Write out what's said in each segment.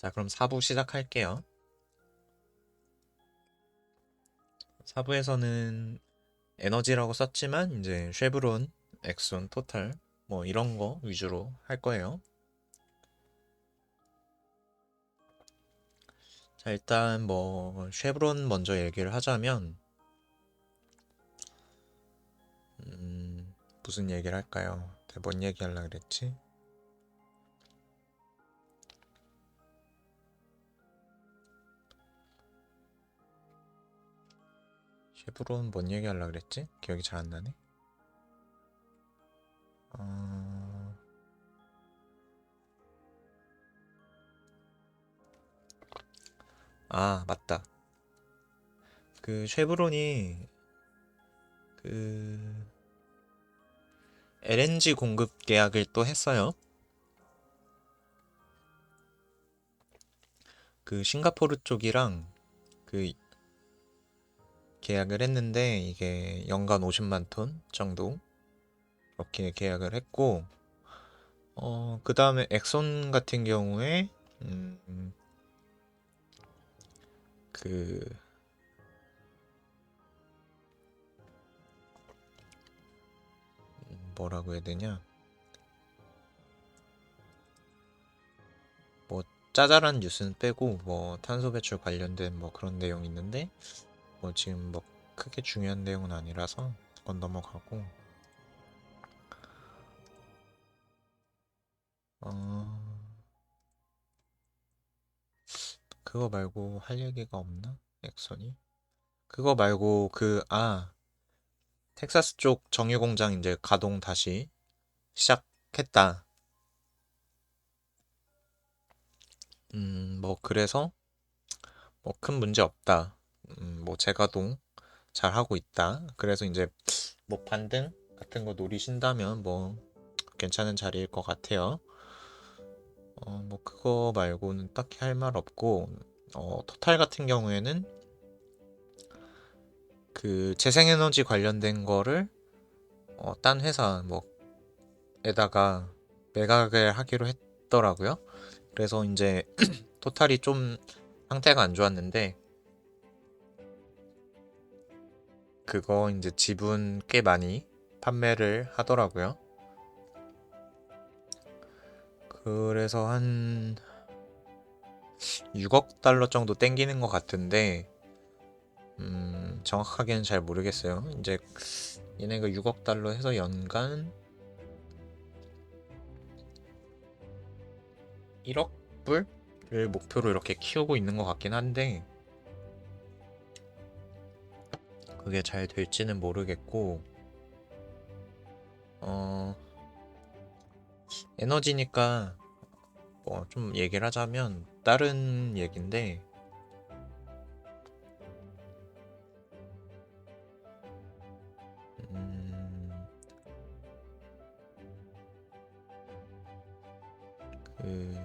자, 그럼 4부 시작할게요. 4부에서는 에너지라고 썼지만 이제 쉐브론, 엑손, 토탈 뭐 이런 거 위주로 할 거예요. 자, 일단 뭐 쉐브론 먼저 얘기를 하자면 음, 무슨 얘기를 할까요? 뭔 얘기 하려고 그랬지? 쉐브론 뭔 얘기 하려고 그랬지? 기억이 잘 안 나네. 어... 아, 맞다. 그 쉐브론이 그 LNG 공급 계약을 또 했어요. 그 싱가포르 쪽이랑 그 계약을 했는데 이게 연간 50만 톤 정도 이렇게 계약을 했고 어, 그 다음에 엑손 같은 경우에 음, 그 음, 뭐라고 해야 되냐? 뭐 짜잘한 뉴스는 빼고 뭐 탄소 배출 관련된 뭐 그런 내용 있는데 뭐 지금 뭐 크게 중요한 내용은 아니라서 그건 넘어가고 어 그거 말고 할 얘기가 없나? 엑선이? 그거 말고 그 아 텍사스 쪽 정유 공장 이제 가동 다시 시작했다. 음 뭐 그래서 뭐 큰 문제 없다. 음, 뭐 재가동 잘 하고 있다. 그래서 이제 뭐 반등 같은 거 노리신다면 뭐 괜찮은 자리일 것 같아요. 어, 뭐 그거 말고는 딱히 할 말 없고 어, 토탈 같은 경우에는 그 재생에너지 관련된 거를 어, 딴 회사 뭐에다가 매각을 하기로 했더라고요. 그래서 이제 토탈이 좀 상태가 안 좋았는데 그거 이제 지분 꽤 많이 판매를 하더라고요. 그래서 한 6억 달러 정도 땡기는 것 같은데, 음, 정확하게는 잘 모르겠어요. 이제 얘네가 6억 달러 해서 연간 1억 불을 목표로 이렇게 키우고 있는 것 같긴 한데, 그게 잘 될지는 모르겠고, 어, 에너지니까 뭐 좀 얘기를 하자면 다른 얘긴데, 음, 그,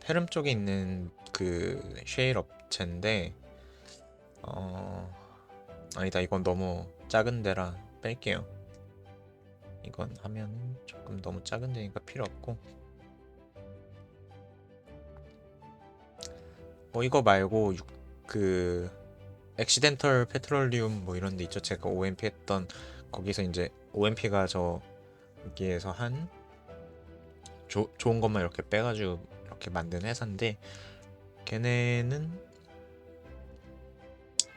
페름 쪽에 있는 그 쉐일 업체인데, 어, 아니다. 이건 너무 작은 데라 뺄게요. 이건 하면은 조금 너무 작은 데니까 필요 없고. 뭐 이거 말고 육- 그 엑시덴털 페트롤리움 뭐 이런 데 있죠. 제가 OMP 했던 거기서 이제 OMP가 저 여기에서 한 조, 좋은 것만 이렇게 빼가지고 이렇게 만든 회사인데 걔네는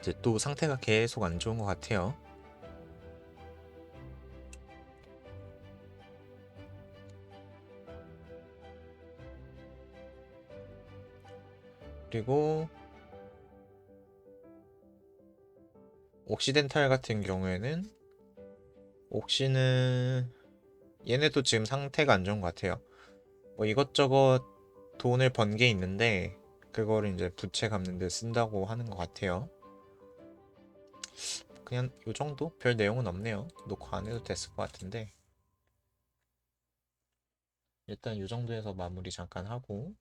이제 또 상태가 계속 안 좋은 것 같아요. 그리고 옥시덴탈 같은 경우에는 옥시는 얘네도 지금 상태가 안 좋은 것 같아요. 뭐 이것저것 돈을 번 게 있는데 그거를 이제 부채 갚는 데 쓴다고 하는 것 같아요. 그냥 요 정도? 별 내용은 없네요. 녹화 안 해도 됐을 것 같은데. 일단 요 정도에서 마무리 잠깐 하고